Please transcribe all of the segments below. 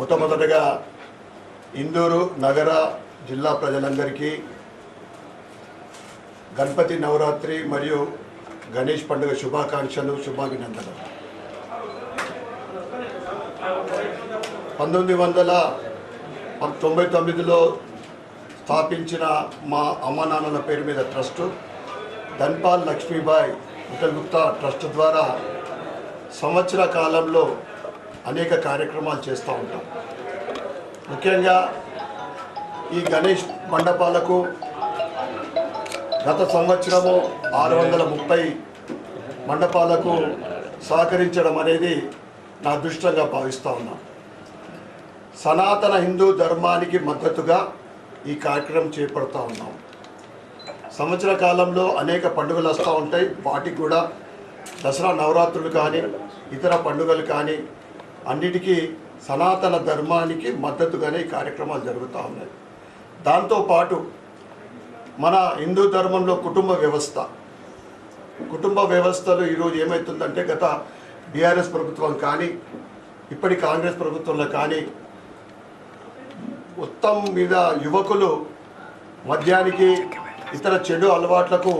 మొట్టమొదటగా ఇందూరు నగర జిల్లా ప్రజలందరికీ గణపతి నవరాత్రి మరియు గణేష్ పండుగ శుభాకాంక్షలు శుభాభినందనలు. పంతొమ్మిది వందల తొంభై తొమ్మిదిలో స్థాపించిన మా అమ్మ నాన్నల పేరు మీద ట్రస్టు ధన్పాల్ లక్ష్మీబాయి విఠల్ గుప్తా ట్రస్ట్ ద్వారా సంవత్సర కాలంలో అనేక కార్యక్రమాలు చేస్తూ ఉంటాం. ముఖ్యంగా ఈ గణేష్ మండపాలకు గత సంవత్సరము ఆరు వందల ముప్పై మండపాలకు సహకరించడం అనేది నా అదృష్టంగా భావిస్తూ ఉన్నాను సనాతన హిందూ ధర్మానికి మద్దతుగా ఈ కార్యక్రమం చేపడుతూ ఉన్నాం. సంవత్సర కాలంలో అనేక పండుగలు వస్తూ ఉంటాయి. వాటికి కూడా దసరా నవరాత్రులు కానీ ఇతర పండుగలు కానీ అన్నిటికీ సనాతన ధర్మానికి మద్దతుగానే ఈ కార్యక్రమాలు జరుగుతూ ఉన్నాయి. దాంతోపాటు మన హిందూ ధర్మంలో కుటుంబ వ్యవస్థ. కుటుంబ వ్యవస్థలో ఈరోజు ఏమవుతుందంటే గత బీఆర్ఎస్ ప్రభుత్వం కానీ ఇప్పటి కాంగ్రెస్ ప్రభుత్వంలో కానీ మొత్తం మీద యువకులు మద్యానికి ఇతర చెడు అలవాట్లకు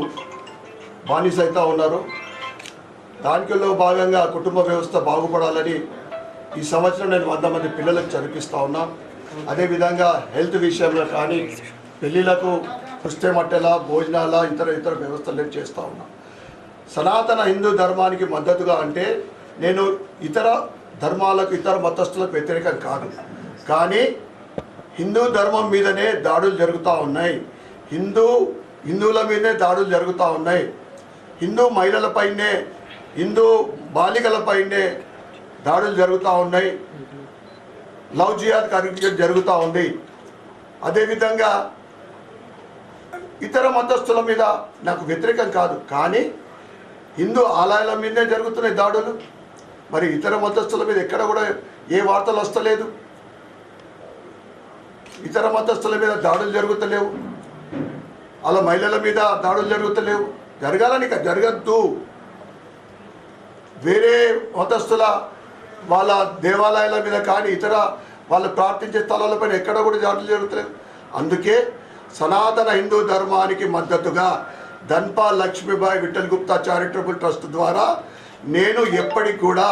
బానిసైతా ఉన్నారు. దానిలో భాగంగా కుటుంబ వ్యవస్థ బాగుపడాలని ఈ సంవత్సరం నేను వంద మంది పిల్లలకు చదివిస్తూ ఉన్నా. అదేవిధంగా హెల్త్ విషయంలో కానీ పెళ్ళిళ్ళకు పుస్తెమట్టెల భోజనాల ఇతర ఇతర వ్యవస్థలు చేస్తూ ఉన్నా. సనాతన హిందూ ధర్మానికి మద్దతుగా అంటే నేను ఇతర ధర్మాలకు ఇతర మతస్థులకు వ్యతిరేకం కాదు. కానీ హిందూ ధర్మం మీదనే దాడులు జరుగుతూ ఉన్నాయి. హిందూ హిందువుల మీదనే దాడులు జరుగుతూ ఉన్నాయి. హిందూ మహిళలపైనే హిందూ బాలికలపైనే దాడులు జరుగుతూ ఉన్నాయి. లవ్ జియాద్ కార్యక్రమం జరుగుతూ ఉంది. అదేవిధంగా ఇతర మతస్థుల మీద నాకు వ్యతిరేకం కాదు. కానీ హిందూ ఆలయాల మీదే జరుగుతున్నాయి దాడులు. మరి ఇతర మతస్థుల మీద ఎక్కడ కూడా ఏ వార్తలు వస్తలేదు. ఇతర మతస్థుల మీద దాడులు జరుగుతలేవు. అలా మహిళల మీద దాడులు జరుగుతలేవు. జరగాలని ఇక జరగద్దు. వేరే మతస్థుల వాళ్ళ దేవాలయాల మీద కానీ ఇతర వాళ్ళు ప్రార్థించే స్థలాలపైన ఎక్కడ కూడా దాడులు జరుగుతలేదు అందుకే సనాతన హిందూ ధర్మానికి మద్దతుగా ధన్పా లక్ష్మీబాయి విఠల్ గుప్తా చారిటబుల్ ట్రస్ట్ ద్వారా నేను ఎప్పటికి కూడా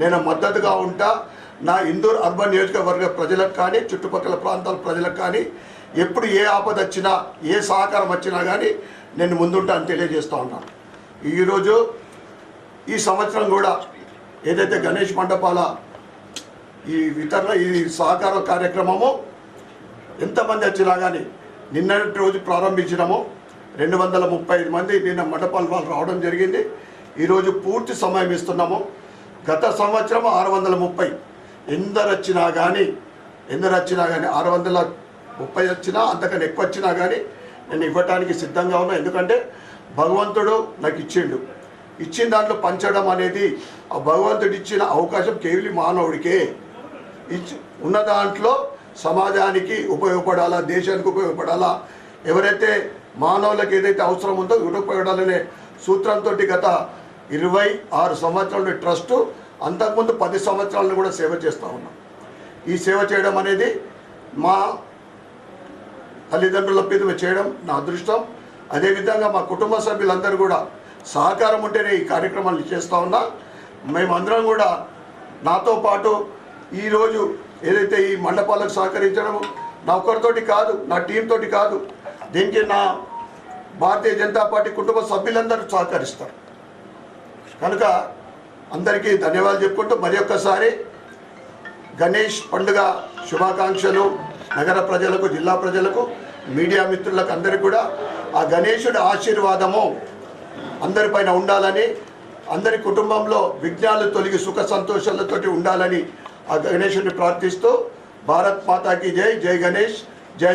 నేను మద్దతుగా ఉంటా. నా ఇందూర్ అర్బన్ నియోజకవర్గ ప్రజలకు కానీ చుట్టుపక్కల ప్రాంతాల ప్రజలకు కానీ ఎప్పుడు ఏ ఆపద వచ్చినా ఏ సహకారం వచ్చినా కానీ నేను ముందుంటా అని తెలియజేస్తూ ఉన్నాను. ఈరోజు ఈ సంవత్సరం కూడా ఏదైతే గణేష్ మండపాల ఈ ఇతరుల ఈ సహకార కార్యక్రమము ఎంతమంది వచ్చినా కానీ నిన్నటి రోజు ప్రారంభించినాము. రెండు వందల ముప్పై ఐదు మంది నిన్న మండపాల వాళ్ళు రావడం జరిగింది. ఈరోజు పూర్తి సమయం ఇస్తున్నాము. గత సంవత్సరం ఆరు వందల ముప్పై ఎందరు వచ్చినా కానీ ఎందరు వచ్చినా కానీ ఆరు వందల ముప్పై వచ్చినా అంతకన్నా ఎక్కువ వచ్చినా కానీ నేను ఇవ్వటానికి సిద్ధంగా ఉన్నా. ఎందుకంటే భగవంతుడు నాకు ఇచ్చిండు. ఇచ్చిన దాంట్లో పంచడం అనేది ఆ భగవంతుడు ఇచ్చిన అవకాశం కేవలం మానవుడికే. ఇచ్చి ఉన్న దాంట్లో సమాజానికి ఉపయోగపడాలా దేశానికి ఉపయోగపడాలా ఎవరైతే మానవులకు ఏదైతే అవసరం ఉందో ఉపయోగపడాలనే సూత్రంతో గత ఇరవై ఆరు సంవత్సరాల ట్రస్టు అంతకుముందు పది సంవత్సరాలను కూడా సేవ చేస్తూ ఉన్నాం. ఈ సేవ చేయడం అనేది మా తల్లిదండ్రుల మీద చేయడం నా అదృష్టం. అదేవిధంగా మా కుటుంబ సభ్యులందరూ కూడా సహకారం ఉంటేనే ఈ కార్యక్రమాలు చేస్తూ ఉన్నా. మేమందరం కూడా నాతో పాటు ఈరోజు ఏదైతే ఈ మండపాలకు సహకరించడం నా ఒక్కరితోటి కాదు నా టీంతోటి కాదు దీనికి నా భారతీయ జనతా పార్టీ కుటుంబ సభ్యులందరూ సహకరిస్తారు. కనుక అందరికీ ధన్యవాదాలు చెప్పుకుంటూ మరి ఒక్కసారి గణేష్ పండుగ శుభాకాంక్షలు నగర ప్రజలకు జిల్లా ప్రజలకు మీడియా మిత్రులకు అందరికీ కూడా ఆ గణేశుడి ఆశీర్వాదము అందరిపైన ఉండాలని అందరి కుటుంబంలో విఘ్నాలు తొలగి సుఖ సంతోషాలతోటి ఉండాలని ఆ గణేశుడిని ప్రార్థిస్తూ భారత్ మాతాకి జై జై గణేష్ జై